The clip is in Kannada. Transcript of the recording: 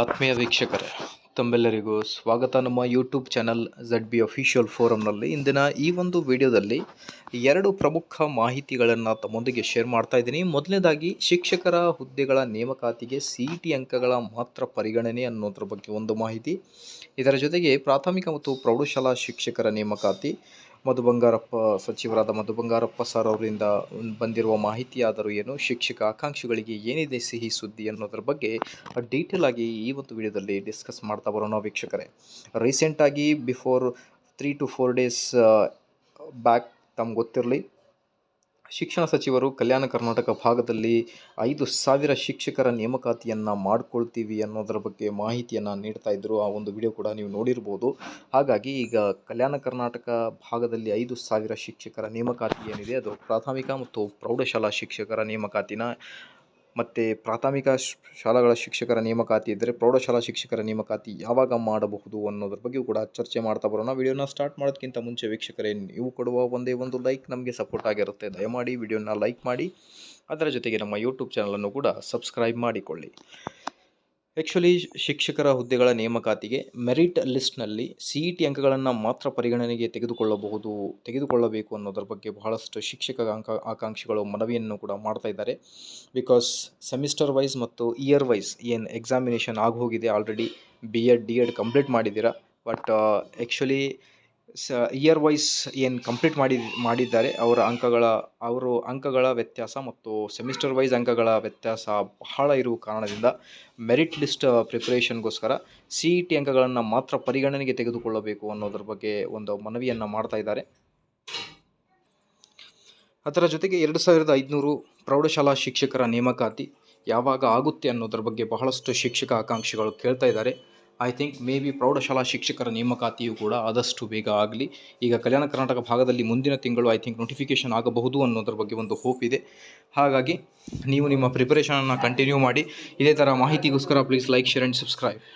ಆತ್ಮೀಯ ವೀಕ್ಷಕರೇ, ತಮ್ಮೆಲ್ಲರಿಗೂ ಸ್ವಾಗತ. ನಮ್ಮ YouTube channel Z B official ಫೋರಮ್ನಲ್ಲಿ ಇಂದಿನ ಈ ಒಂದು ವಿಡಿಯೋದಲ್ಲಿ ಎರಡು ಪ್ರಮುಖ ಮಾಹಿತಿಗಳನ್ನು ತಮ್ಮೊಂದಿಗೆ ಶೇರ್ ಮಾಡ್ತಾ ಇದ್ದೀನಿ. ಮೊದಲನೇದಾಗಿ, ಶಿಕ್ಷಕರ ಹುದ್ದೆಗಳ ನೇಮಕಾತಿಗೆ ಸಿ ಟಿ ಅಂಕಗಳ ಮಾತ್ರ ಪರಿಗಣನೆ ಅನ್ನೋದ್ರ ಬಗ್ಗೆ ಒಂದು ಮಾಹಿತಿ. ಇದರ ಜೊತೆಗೆ ಪ್ರಾಥಮಿಕ ಮತ್ತು ಪ್ರೌಢಶಾಲಾ ಶಿಕ್ಷಕರ ನೇಮಕಾತಿ ಮಧು ಬಂಗಾರಪ್ಪ ಸಚಿವರಾದ ಮಧು ಬಂಗಾರಪ್ಪ ಸರ್ ಅವರಿಂದ ಬಂದಿರುವ ಮಾಹಿತಿಯಾದರೂ ಏನು? ಶಿಕ್ಷಕ ಆಕಾಂಕ್ಷಿಗಳಿಗೆ ಏನಿದೆ ಸಿಹಿ ಸುದ್ದಿ ಅನ್ನೋದ್ರ ಬಗ್ಗೆ ಡೀಟೇಲ್ ಆಗಿ ಈ ಒಂದು ವಿಡಿಯೋದಲ್ಲಿ ಡಿಸ್ಕಸ್ ಮಾಡ್ತಾ ಬರೋಣ ವೀಕ್ಷಕರೇ. ರೀಸೆಂಟಾಗಿ before three two four days back ತಮ್ಗೆ ಗೊತ್ತಿರಲಿ ಶಿಕ್ಷಣ ಸಚಿವರು ಕಲ್ಯಾಣ ಕರ್ನಾಟಕ ಭಾಗದಲ್ಲಿ ಐದು ಸಾವಿರ ಶಿಕ್ಷಕರ ನೇಮಕಾತಿಯನ್ನು ಮಾಡ್ಕೊಳ್ತೀವಿ ಅನ್ನೋದರ ಬಗ್ಗೆ ಮಾಹಿತಿಯನ್ನು ನೀಡ್ತಾ ಇದ್ದರು ಆ ಒಂದು ವಿಡಿಯೋ ಕೂಡ ನೀವು ನೋಡಿರ್ಬೋದು. ಹಾಗಾಗಿ ಈಗ ಕಲ್ಯಾಣ ಕರ್ನಾಟಕ ಭಾಗದಲ್ಲಿ ಐದು ಸಾವಿರ ಶಿಕ್ಷಕರ ನೇಮಕಾತಿ ಏನಿದೆ, ಅದು ಪ್ರಾಥಮಿಕ ಮತ್ತು ಪ್ರೌಢಶಾಲಾ ಶಿಕ್ಷಕರ ನೇಮಕಾತಿನ ಮತ್ತು ಪ್ರಾಥಮಿಕ ಶಾಲೆಗಳ ಶಿಕ್ಷಕರ ನೇಮಕಾತಿ ಇದ್ದರೆ ಪ್ರೌಢಶಾಲಾ ಶಿಕ್ಷಕರ ನೇಮಕಾತಿ ಯಾವಾಗ ಮಾಡಬಹುದು ಅನ್ನೋದ್ರ ಬಗ್ಗೆಯೂ ಕೂಡ ಚರ್ಚೆ ಮಾಡ್ತಾ ಬರೋಣ. ವಿಡಿಯೋನ ಸ್ಟಾರ್ಟ್ ಮಾಡೋದಕ್ಕಿಂತ ಮುಂಚೆ ವೀಕ್ಷಕರೇ, ನೀವು ಕೊಡುವ ಒಂದೇ ಒಂದು ಲೈಕ್ ನಮಗೆ ಸಪೋರ್ಟ್ ಆಗಿರುತ್ತೆ. ದಯಮಾಡಿ ವಿಡಿಯೋನ ಲೈಕ್ ಮಾಡಿ, ಅದರ ಜೊತೆಗೆ ನಮ್ಮ ಯೂಟ್ಯೂಬ್ ಚಾನಲನ್ನು ಕೂಡ ಸಬ್ಸ್ಕ್ರೈಬ್ ಮಾಡಿಕೊಳ್ಳಿ. ಆ್ಯಕ್ಚುಲಿ ಶಿಕ್ಷಕರ ಹುದ್ದೆಗಳ ನೇಮಕಾತಿಗೆ ಮೆರಿಟ್ ಲಿಸ್ಟ್ನಲ್ಲಿ ಸಿ ಇ ಟಿ ಅಂಕಗಳನ್ನು ಮಾತ್ರ ಪರಿಗಣನೆಗೆ ತೆಗೆದುಕೊಳ್ಳಬಹುದು, ತೆಗೆದುಕೊಳ್ಳಬೇಕು ಅನ್ನೋದ್ರ ಬಗ್ಗೆ ಬಹಳಷ್ಟು ಶಿಕ್ಷಕ ಅಂಕ, ಆಕಾಂಕ್ಷಿಗಳು ಮನವಿಯನ್ನು ಕೂಡ ಮಾಡ್ತಾ ಇದ್ದಾರೆ. ಬಿಕಾಸ್ ಸೆಮಿಸ್ಟರ್ ವೈಸ್ ಮತ್ತು ಇಯರ್ ವೈಸ್ ಏನು ಎಕ್ಸಾಮಿನೇಷನ್ ಆಗೋಗಿದೆ already B Ed D Ed complete ಮಾಡಿದ್ದೀರಾ? ಬಟ್ ಆ್ಯಕ್ಚುಲಿ ಸ ಇಯರ್ ವೈಸ್ ಏನು ಕಂಪ್ಲೀಟ್ ಮಾಡಿ, ಮಾಡಿದ್ದಾರೆ. ಅವರ ಅಂಕಗಳ, ಅವರು ಅಂಕಗಳ ವ್ಯತ್ಯಾಸ ಮತ್ತು ಸೆಮಿಸ್ಟರ್ ವೈಸ್ ಅಂಕಗಳ ವ್ಯತ್ಯಾಸ ಬಹಳ ಇರುವ ಕಾರಣದಿಂದ ಮೆರಿಟ್ ಲಿಸ್ಟ್ ಪ್ರಿಪ್ರೇಷನ್ಗೋಸ್ಕರ ಸಿ ಇ ಟಿ ಅಂಕಗಳನ್ನು ಮಾತ್ರ ಪರಿಗಣನೆಗೆ ತೆಗೆದುಕೊಳ್ಳಬೇಕು ಅನ್ನೋದ್ರ ಬಗ್ಗೆ ಒಂದು ಮನವಿಯನ್ನು ಮಾಡ್ತಾ ಇದ್ದಾರೆ. ಅದರ ಜೊತೆಗೆ ಎರಡು ಸಾವಿರದ ಐದುನೂರು ಪ್ರೌಢಶಾಲಾ ಶಿಕ್ಷಕರ ನೇಮಕಾತಿ ಯಾವಾಗ ಆಗುತ್ತೆ ಅನ್ನೋದ್ರ ಬಗ್ಗೆ ಬಹಳಷ್ಟು ಶಿಕ್ಷಕ ಆಕಾಂಕ್ಷಿಗಳು ಕೇಳ್ತಾ ಇದ್ದಾರೆ. ಐ ಥಿಂಕ್ ಮೇ ಬಿ ಪ್ರೌಢಶಾಲಾ ಶಿಕ್ಷಕರ ನೇಮಕಾತಿಯು ಕೂಡ ಆದಷ್ಟು ಬೇಗ ಆಗಲಿ. ಈಗ ಕಲ್ಯಾಣ ಕರ್ನಾಟಕ ಭಾಗದಲ್ಲಿ ಮುಂದಿನ ತಿಂಗಳು ಐ ಥಿಂಕ್ ನೋಟಿಫಿಕೇಷನ್ ಆಗಬಹುದು ಅನ್ನೋದ್ರ ಬಗ್ಗೆ ಒಂದು ಹೋಪ್ ಇದೆ. ಹಾಗಾಗಿ ನೀವು ನಿಮ್ಮ ಪ್ರಿಪರೇಷನನ್ನು ಕಂಟಿನ್ಯೂ ಮಾಡಿ. ಇದೇ ಥರ ಮಾಹಿತಿಗೋಸ್ಕರ please like share and subscribe